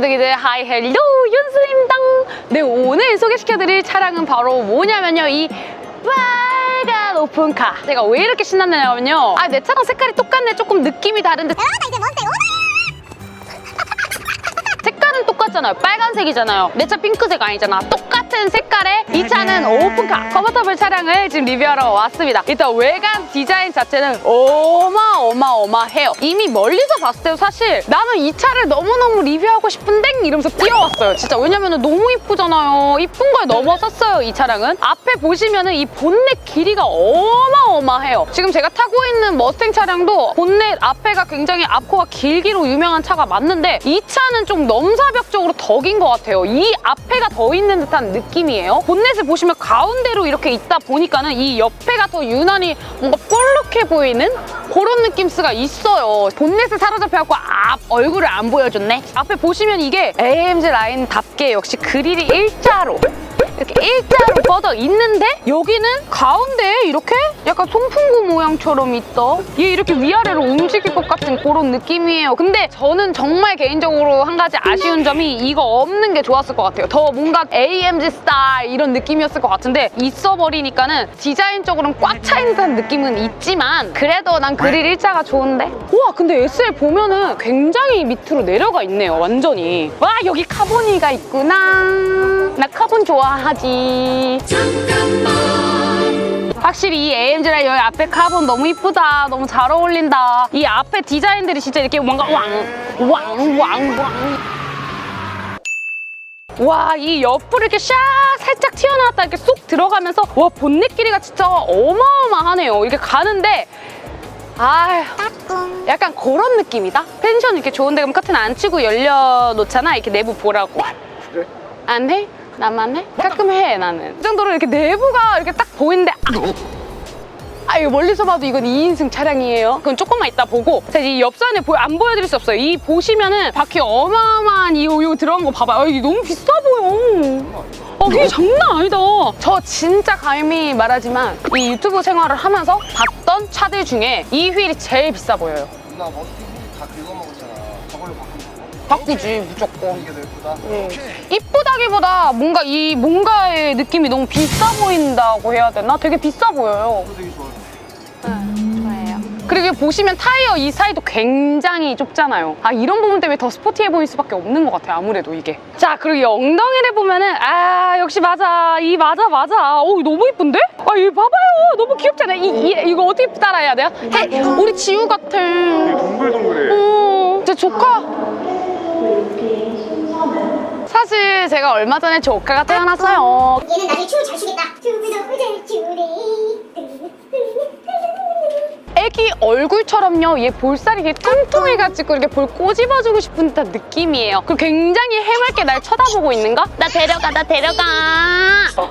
수덕이들 하이 헬로 윤수입니다. 네 오늘 소개시켜드릴 차량은 바로 뭐냐면요 이 빨간 오픈카. 제가 왜 이렇게 신났냐면요. 아 내 차랑 색깔이 똑같네 조금 느낌이 다른데 색깔은 똑같잖아요. 빨간색이잖아요. 내 차 핑크색 아니잖아. 똑 같은 색깔의 이 차는 오픈카 컨버터블 차량을 지금 리뷰하러 왔습니다. 일단 외관 디자인 자체는 어마어마어마해요. 이미 멀리서 봤을 때 사실 나는 이 차를 너무너무 리뷰하고 싶은데 이러면서 뛰어왔어요. 진짜 왜냐면 너무 이쁘잖아요. 이쁜 걸 넘어섰어요. 이 차량은. 앞에 보시면은 이 본넷 길이가 어마어마해요. 지금 제가 타고 있는 머스탱 차량도 본넷 앞에가 굉장히 앞코가 길기로 유명한 차가 맞는데 이 차는 좀 넘사벽적으로 더 긴 것 같아요. 이 앞에가 더 있는 듯한 느낌 이에요. 본넷을 보시면 가운데로 이렇게 있다 보니까는 이 옆에가 더 유난히 뭔가 볼록해 보이는 그런 느낌스가 있어요. 본넷에 사로잡혀갖고 앞 얼굴을 안 보여줬네. 앞에 보시면 이게 AMG 라인답게 역시 그릴이 일자로 이렇게 일자로 뻗어 있는데 여기는 가운데에 이렇게 약간 송풍구 모양처럼 있다. 얘 이렇게 위아래로 움직일 것 같은 그런 느낌이에요. 근데 저는 정말 개인적으로 한 가지 아쉬운 점이 이거 없는 게 좋았을 것 같아요. 더 뭔가 AMG 스타일 이런 느낌이었을 것 같은데 있어버리니까는 디자인적으로는 꽉 차 있는 듯한 느낌은 있지만 그래도 난 그릴 일자가 좋은데? 우와 근데 SL 보면은 굉장히 밑으로 내려가 있네요. 완전히. 와 여기 카보니가 있구나. 나 카본 좋아 하지. 확실히 이 AMG 라인 여기 앞에 카본 너무 이쁘다. 너무 잘 어울린다. 이 앞에 디자인들이 진짜 이렇게 뭔가 왕, 왕, 왕, 왕. 와, 이 옆으로 이렇게 샥 살짝 튀어나왔다 이렇게 쏙 들어가면서 와, 본넷 길이가 진짜 어마어마하네요. 이게 가는데 아휴, 약간 그런 느낌이다. 펜션 이렇게 좋은데 그럼 커튼 안 치고 열려 놓잖아. 이렇게 내부 보라고. 그래? 안 해? 나만 해? 가끔 해 나는. 이 정도로 이렇게 내부가 이렇게 딱 보이는데 아, 아 이거 멀리서 봐도 이건 2인승 차량이에요. 그건 조금만 이따 보고 자, 이 옆산에 보여, 안 보여드릴 수 없어요. 이 보시면은 바퀴 어마어마한 이 이거 들어간 거 봐봐요. 아, 이게 너무 비싸 보여. 아 이게 장난 아니다. 저 진짜 감히 말하지만 이 유튜브 생활을 하면서 봤던 차들 중에 이 휠이 제일 비싸 보여요 바꾸지 무조건 이게 더 예쁘다. 네. 이쁘다기보다 뭔가 이 뭔가의 느낌이 너무 비싸 보인다고 해야 되나? 되게 비싸 보여요. 저 되게 좋아요. 좋아해요. 그리고 보시면 타이어 이 사이도 굉장히 좁잖아요. 아 이런 부분 때문에 더 스포티해 보일 수밖에 없는 것 같아요. 아무래도 이게. 자 그리고 이 엉덩이를 보면은 아 역시 맞아. 이 맞아 맞아. 오 너무 이쁜데? 아 이 봐봐요. 너무 귀엽잖아요. 이, 이 이거 어떻게 따라해야 돼요? 해, 우리 지우 같아. 동글동글해. 어, 제 조카. 사실 제가 얼마 전에 조카가 태어났어요. 얘는 나중에 춤을 잘 추겠다. 춤을 너무 잘 추네. 애기 얼굴처럼요. 얘 볼살이 이렇게 통통해가지고 이렇게 볼 꼬집어주고 싶은 듯한 느낌이에요. 그리고 굉장히 해맑게 날 쳐다보고 있는 거? 나 데려가, 나 데려가.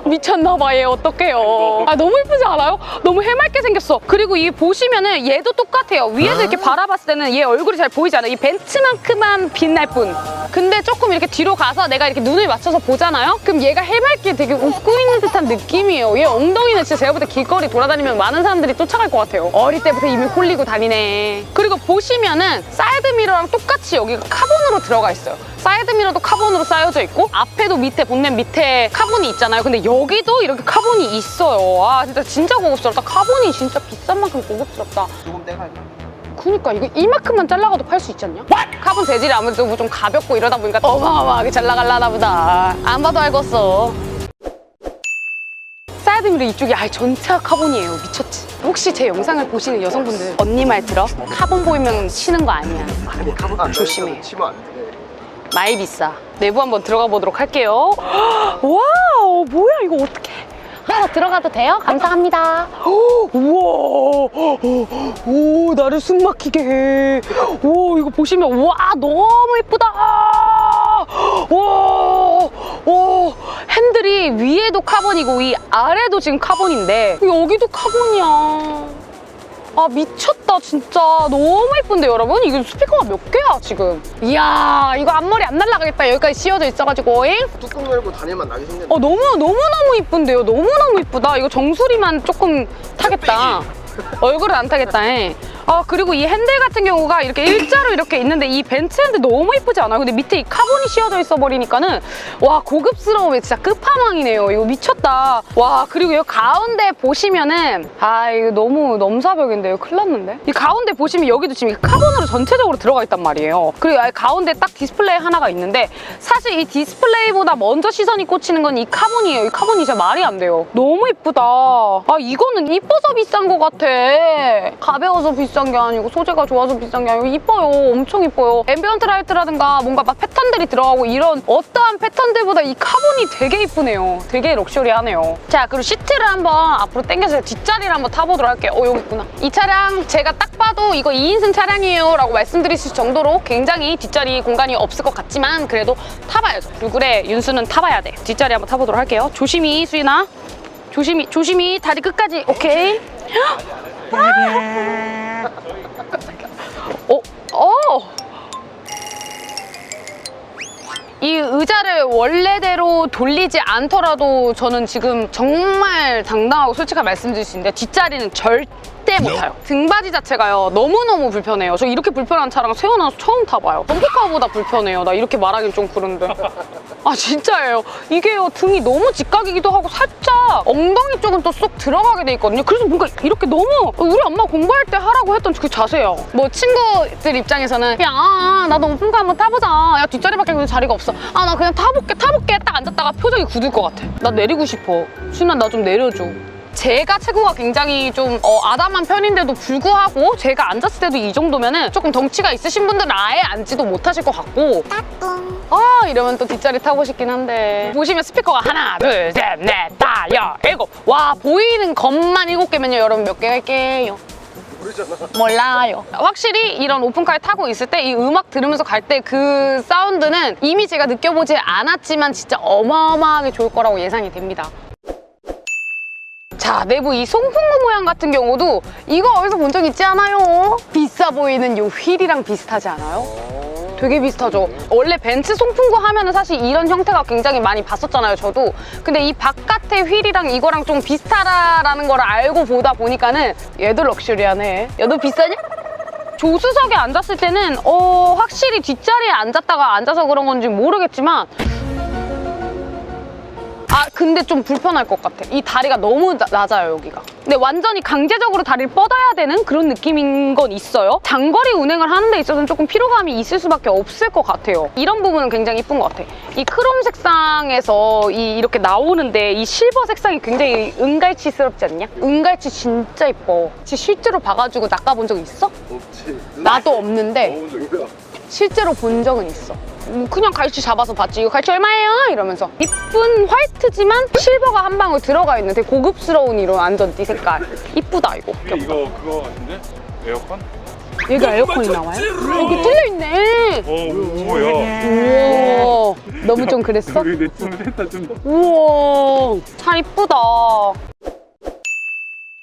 미쳤나봐, 얘 어떡해요. 아, 너무 예쁘지 않아요? 너무 해맑게 생겼어. 그리고 이 보시면은 얘도 똑같아요. 위에서 이렇게 바라봤을 때는 얘 얼굴이 잘 보이지 않아요. 이 벤츠만큼만 빛날 뿐. 근데 조금 이렇게 뒤로 가서 내가 이렇게 눈을 맞춰서 보잖아요? 그럼 얘가 해맑게 되게 웃고 있는 듯한 느낌이에요. 얘 엉덩이는 진짜 제가 볼 때 길거리 돌아다니면 많은 사람들이 쫓아갈 것 같아요. 어릴 때부터 이미 홀리고 다니네. 그리고 보시면은 사이드미러랑 똑같이 여기가 카본으로 들어가 있어요. 사이드미러도 카본으로 쌓여져 있고 앞에도 밑에 본넷 밑에 카본이 있잖아요. 근데 여기도 이렇게 카본이 있어요. 아 진짜 진짜 고급스럽다. 카본이 진짜 비싼 만큼 고급스럽다. 조금 떼갈까? 그니까 이거 이만큼만 잘라가도 팔 수 있지 않냐? 카본 재질이 아무래도 뭐좀 가볍고 이러다 보니까 어마어마하게 잘 나갈라나 보다 안 봐도 알겠어 사이드미러 이쪽이 아예 전체가 카본이에요. 미쳤지? 혹시 제 영상을 보시는 여성분들 언니 말 들어? 카본 보이면 치는 거 아니야. 조심해. 많이 비싸. 내부 한번 들어가 보도록 할게요. 와우 뭐야 이거 어떡해. 하나 들어가도 돼요? 감사합니다. 우와. 오 나를 숨 막히게 해오 이거 보시면 와 너무 예쁘다. 와 오 핸들이 위에도 카본이고 이 아래도 지금 카본인데 여기도 카본이야. 아 미쳤다 진짜. 너무 예쁜데 여러분? 이거 스피커가 몇 개야 지금? 이야 이거 앞머리 안 날라가겠다. 여기까지 씌워져 있어가지고 잉? 뚜껑 열고 다닐만 나게 생겼네. 어 너무 너무 너무 이쁜데요. 너무 너무 이쁘다. 이거 정수리만 조금 타겠다. 얼굴은 안 타겠다 잉? 아 그리고 이 핸들 같은 경우가 이렇게 일자로 이렇게 있는데 이 벤츠 핸들 너무 이쁘지 않아요? 근데 밑에 이 카본이 씌워져 있어 버리니까는 와 고급스러움이 진짜 끝판왕이네요. 이거 미쳤다. 와 그리고 여기 가운데 보시면은 아 이거 너무 넘사벽인데요. 큰일 났는데. 이 가운데 보시면 여기도 지금 카본으로 전체적으로 들어가 있단 말이에요. 그리고 가운데 딱 디스플레이 하나가 있는데 사실 이 디스플레이보다 먼저 시선이 꽂히는 건 이 카본이에요. 이 카본이 진짜 말이 안 돼요. 너무 이쁘다. 아 이거는 이뻐서 비싼 것 같아. 가벼워서 비싼 게 아니고 소재가 좋아서 비싼 게 아니고 이뻐요. 엄청 이뻐요. 앰비언트 라이트라든가 뭔가 막 패턴들이 들어가고 이런 어떠한 패턴들보다 이 카본이 되게 이쁘네요. 되게 럭셔리하네요. 자 그리고 시트를 한번 앞으로 당겨서 뒷자리를 한번 타보도록 할게요. 어 여기 있구나. 이 차량 제가 딱 봐도 이거 2인승 차량이에요 라고 말씀드릴 정도로 굉장히 뒷자리 공간이 없을 것 같지만 그래도 타봐야죠. 불굴에 윤수는 타봐야 돼. 뒷자리 한번 타보도록 할게요. 조심히 수인아. 조심히 조심히 다리 끝까지 오케이. 어? 어! 이 의자를 원래대로 돌리지 않더라도 저는 지금 정말 당당하고 솔직하게 말씀드릴 수 있는데 뒷자리는 절대 못 타요. 등받이 자체가요 너무너무 불편해요. 저 이렇게 불편한 차량 세워놔서 처음 타봐요. 덤프카보다 불편해요. 나 이렇게 말하긴 좀 그런데. 아 진짜예요. 이게요 등이 너무 직각이기도 하고 살짝 엉덩이 쪽은 또 쏙 들어가게 돼 있거든요. 그래서 뭔가 이렇게 너무 우리 엄마 공부할 때 하라고 했던 그 자세예요. 뭐 친구들 입장에서는 야 아, 나도 오픈카 한번 타보자. 야 뒷자리밖에 그냥 자리가 없어. 아 나 그냥 타볼게 타볼게 딱 앉았다가 표정이 굳을 것 같아. 나 내리고 싶어. 순아 나 좀 내려줘. 제가 체구가 굉장히 좀 어, 아담한 편인데도 불구하고 제가 앉았을 때도 이 정도면은 조금 덩치가 있으신 분들은 아예 앉지도 못하실 것 같고 아 이러면 또 뒷자리 타고 싶긴 한데 보시면 스피커가 하나 둘 셋 넷 다섯 여 일곱 와 보이는 것만 일곱 개면요 여러분 몇 개 할게요 모르잖아. 몰라요. 확실히 이런 오픈카에 타고 있을 때 이 음악 들으면서 갈 때 그 사운드는 이미 제가 느껴보지 않았지만 진짜 어마어마하게 좋을 거라고 예상이 됩니다. 자, 내부 이 송풍구 모양 같은 경우도 이거 어디서 본 적 있지 않아요? 비싸 보이는 요 휠이랑 비슷하지 않아요? 되게 비슷하죠. 원래 벤츠 송풍구 하면은 사실 이런 형태가 굉장히 많이 봤었잖아요, 저도. 근데 이 바깥의 휠이랑 이거랑 좀 비슷하다라는 걸 알고 보다 보니까는 얘도 럭셔리하네. 얘도 비싸냐? 조수석에 앉았을 때는 어 확실히 뒷자리에 앉았다가 앉아서 그런 건지 모르겠지만 아 근데 좀 불편할 것 같아 이 다리가 너무 나- 낮아요 여기가 근데 완전히 강제적으로 다리를 뻗어야 되는 그런 느낌인 건 있어요 장거리 운행을 하는 데 있어서는 조금 피로감이 있을 수밖에 없을 것 같아요 이런 부분은 굉장히 이쁜 것 같아 이 크롬 색상에서 이 이렇게 나오는데 이 실버 색상이 굉장히 은갈치스럽지 않냐? 은갈치 진짜 이뻐 실제로 봐가지고 낚아본 적 있어? 없지. 나도 없는데. 실제로 본 적은 있어. 음, 그냥 갈치 잡아서 봤지. 이거 갈치 얼마예요? 이러면서. 이쁜 화이트지만 실버가 한 방울 들어가 있는 되게 고급스러운 이런 안전띠 색깔. 이쁘다, 이거. 이게 이거 그거 같은데? 에어컨? 얘가 에어컨이 나와요? 여기 뚫려있네. 어 뭐야? 우와. 너무 좀 그랬어? 우리 내좀 했다 좀. 우와. 차 이쁘다.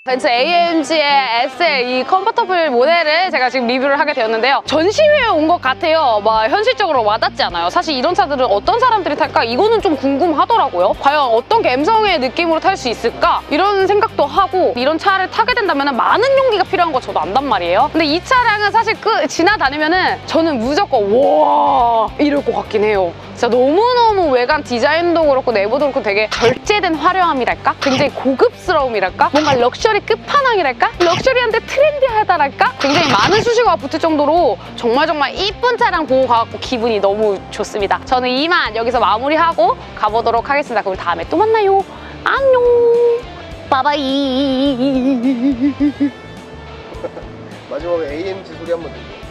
벤츠 AMG의 SL 이 컨버터블 모델을 제가 지금 리뷰를 하게 되었는데요. 전시회에 온 것 같아요. 막 현실적으로 와닿지 않아요. 사실 이런 차들은 어떤 사람들이 탈까? 이거는 좀 궁금하더라고요. 과연 어떤 감성의 느낌으로 탈 수 있을까? 이런 생각도 하고 이런 차를 타게 된다면 많은 용기가 필요한 거 저도 안단 말이에요. 근데 이 차량은 사실 그 지나다니면은 저는 무조건 와 이럴 것 같긴 해요. 진짜 너무너무 외관 디자인도 그렇고 내부도 그렇고 되게 절제된 화려함이랄까? 굉장히 고급스러움이랄까? 뭔가 럭셔리 끝판왕이랄까? 럭셔리한데 트렌디하다랄까? 굉장히 많은 수식어가 붙을 정도로 정말 정말 이쁜 차량 보고 가갖고 기분이 너무 좋습니다. 저는 이만 여기서 마무리하고 가보도록 하겠습니다. 그럼 다음에 또 만나요. 안녕. 바바이. 마지막에 AMG 소리 한번 들려.